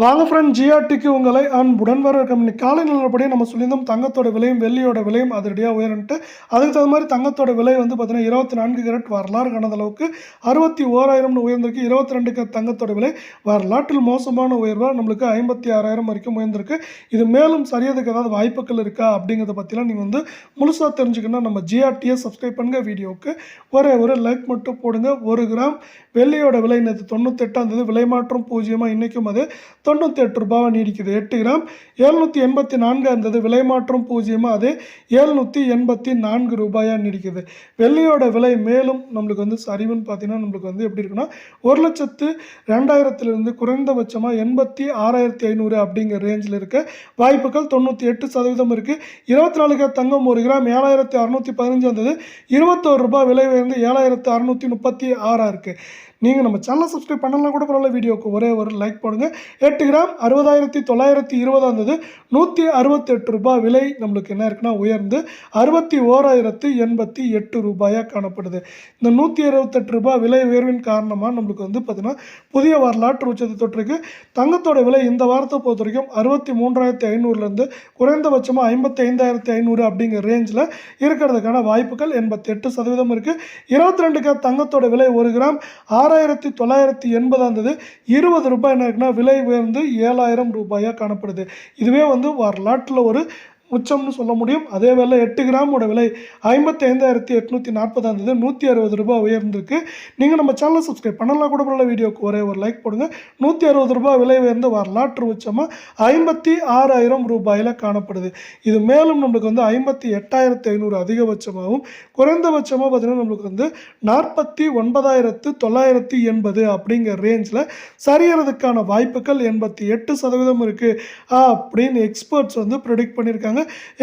வாங்க ஃப்ரெண்ட் ஜிஆர்டிக்கு உங்களை அன்புடன் வரவேற்கும் இன்னைக்கு காலை நிலப்படி நம்ம சொல்லியிருந்தோம் தங்கத்தோட விலையும் வெள்ளியோட விலையும் அதிரடியாக உயரன்ட்டு. அதுக்கு தகுந்த மாதிரி தங்கத்தோட விலை வந்து பார்த்தீங்கன்னா இருபத்தி நான்கு கேரட் வரலாறு கடந்த அளவுக்கு அறுபத்தி ஓராயிரம்னு உயர்ந்திருக்கு. இருபத்தி ரெண்டு கேரட் தங்கத்தோட விலை வரலாற்றில் மோசமான உயர்வாக நம்மளுக்கு ஐம்பத்தி ஆறாயிரம் வரைக்கும் உயர்ந்திருக்கு. இது மேலும் சரியதுக்கு ஏதாவது வாய்ப்புகள் இருக்கா அப்படிங்கிறத பற்றிலாம் நீங்கள் வந்து முழுசாக தெரிஞ்சுக்கணும் நம்ம ஜிஆர்டியை சப்ஸ்கிரைப் பண்ணுங்கள் வீடியோவுக்கு ஒரே ஒரு லைக் மட்டும் போடுங்க. ஒரு கிராம் வெள்ளியோட விலை நேற்று தொண்ணூத்தெட்டாம் தேதி விலை மாற்றம் பூஜ்ஜியமாக இன்றைக்கும் அது தொண்ணூற்றி எட்டு ரூபாவை நீடிக்குது எட்டு கிராம் எழுநூற்றி எண்பத்தி நான்காக இருந்தது. விலை மாற்றம் பூஜ்ஜியமாக அது எழுநூற்றி எண்பத்தி நான்கு ரூபாயாக நீடிக்குது வெள்ளியோட விலை மேலும் நம்மளுக்கு வந்து சரிவுன்னு பார்த்தீங்கன்னா நம்மளுக்கு வந்து எப்படி இருக்குன்னா ஒரு லட்சத்து ரெண்டாயிரத்துலேருந்து குறைந்தபட்சமாக எண்பத்தி ஆறாயிரத்தி ஐநூறு அப்படிங்கிற ரேஞ்சில் இருக்க வாய்ப்புகள் தொண்ணூற்றி எட்டு சதவீதம் இருக்குது இருபத்தி நாலு கிராம் தங்கம் ஒரு கிராம் ஏழாயிரத்தி அறநூற்றி பதினஞ்சு இருந்தது இருபத்தோரு ரூபாய் விலை உயர்ந்து ஏழாயிரத்து அறநூற்றி முப்பத்தி ஆறாக இருக்குது நீங்கள் நம்ம சேனலை சப்ஸ்கிரைப் பண்ணலாம் கூட பரவாயில்ல வீடியோக்கு ஒரே ஒரு லைக் போடுங்க. எட்டு கிராம் அறுபதாயிரத்தி தொள்ளாயிரத்தி இருபதாக இருந்தது நூற்றி அறுபத்தெட்டு ரூபாய் விலை நம்மளுக்கு என்ன இருக்குன்னா உயர்ந்து அறுபத்தி ஓராயிரத்து எண்பத்தி எட்டு ரூபாயாக காணப்படுது. இந்த நூற்றி அறுபத்தெட்டு ரூபாய் விலை உயர்வின் காரணமாக நம்மளுக்கு வந்து பார்த்திங்கன்னா புதிய வரலாற்று உச்சத்தை தொற்றுக்கு தங்கத்தோட விலை இந்த வாரத்தை பொறுத்த வரைக்கும் அறுபத்தி மூன்றாயிரத்தி ஐநூறுலேருந்து குறைந்தபட்சமாக ஐம்பத்தி ஐந்தாயிரத்தி ஐநூறு அப்படிங்கிற ரேஞ்சில் இருக்கிறதுக்கான வாய்ப்புகள் எண்பத்தி எட்டு சதவீதம் இருக்குது இருபத்தி ரெண்டு கிராம் தங்கத்தோட விலை ஒரு கிராம் ஆறாயிரத்தி தொள்ளாயிரத்தி எண்பதாம் தேதி இருபது ரூபாய் என்ன இருக்குன்னா விலை உயர்ந்து ஏழாயிரம் ரூபாயாக காணப்படுது. இதுவே வந்து வரலாற்றில் ஒரு உச்சம்னு சொல்ல முடியும். அதே வேலை எட்டு கிராமோட விலை ஐம்பத்தி ஐந்தாயிரத்தி எட்நூற்றி நாற்பதாம் இருந்தது நூற்றி அறுபது ரூபாய் உயர்ந்திருக்கு. நீங்கள் நம்ம சேனலை சப்ஸ்கிரைப் பண்ணலாம். கூட பரவாயில்ல வீடியோக்கு ஒரே ஒரு லைக் போடுங்க. நூற்றி அறுபது ரூபாய் விலை உயர்ந்த வரலாற்று உச்சமாக ஐம்பத்தி ஆறாயிரம் ரூபாயில் காணப்படுது. இது மேலும் நம்மளுக்கு வந்து ஐம்பத்தி எட்டாயிரத்தி ஐநூறு அதிகபட்சமாகவும் குறைந்தபட்சமாக பார்த்தீங்கன்னா நம்மளுக்கு வந்து நாற்பத்தி ஒன்பதாயிரத்து தொள்ளாயிரத்தி எண்பது அப்படிங்கிற ரேஞ்சில் சரியறதுக்கான வாய்ப்புகள் எண்பத்தி எட்டு சதவீதம் இருக்குது அப்படின்னு எக்ஸ்பர்ட்ஸ் வந்து ப்ரெடிக்ட் பண்ணியிருக்காங்க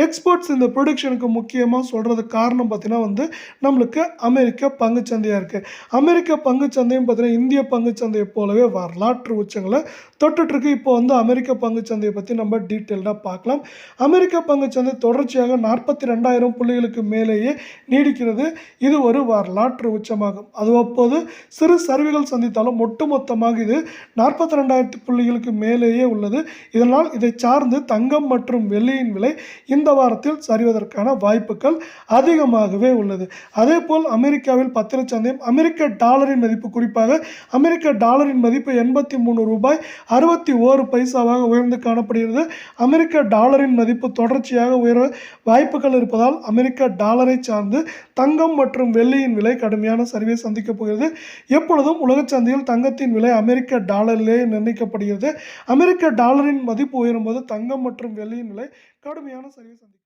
எக்ஸ்போர்ட்ஸ் இந்த ப்ரொடக்ஷனுக்கு முக்கியமாக சொல்கிறதுக்கு காரணம் பார்த்தீங்கன்னா வந்து நம்மளுக்கு அமெரிக்க பங்குச்சந்தையாக இருக்குது அமெரிக்க பங்குச்சந்தையும் பார்த்தீங்கன்னா இந்திய பங்குச்சந்தையை போலவே வரலாற்று உச்சங்களை தொட்டுட்ருக்கு இப்போ வந்து அமெரிக்க பங்குச்சந்தையை பற்றி நம்ம டீட்டெயில்டாக பார்க்கலாம். அமெரிக்க பங்குச்சந்தை தொடர்ச்சியாக நாற்பத்தி ரெண்டாயிரம் புள்ளிகளுக்கு மேலேயே நீடிக்கிறது. இது ஒரு வரலாற்று உச்சமாகும். அது அப்போது சிறு சரிவுகள் சந்தித்தாலும் ஒட்டுமொத்தமாக இது நாற்பத்தி ரெண்டாயிரத்து புள்ளிகளுக்கு மேலேயே உள்ளது. இதனால் இதை சார்ந்து தங்கம் மற்றும் வெள்ளியின் விலை இந்த வாரத்தில் சரிவதற்கான வாய்ப்புகள் அதிகமாகவே உள்ளது. அதே போல் அமெரிக்காவில் பத்திரச்சந்தையும் அமெரிக்க டாலரின் மதிப்பு குறிப்பாக அமெரிக்க டாலரின் மதிப்பு எண்பத்தி மூணு ரூபாய் அறுபத்தி ஓரு பைசாவாக உயர்ந்து காணப்படுகிறது. அமெரிக்க டாலரின் மதிப்பு தொடர்ச்சியாக உயர வாய்ப்புகள் இருப்பதால் அமெரிக்க டாலரை சார்ந்து தங்கம் மற்றும் வெள்ளியின் விலை கடுமையான சரிவை சந்திக்கப் போகிறது. எப்பொழுதும் உலகச் சந்தையில் தங்கத்தின் விலை அமெரிக்க டாலரிலே நிர்ணயிக்கப்படுகிறது. அமெரிக்க டாலரின் மதிப்பு உயரும்போது தங்கம் மற்றும் வெள்ளியின் விலை கடுமையான சரிவை சந்திக்கும்.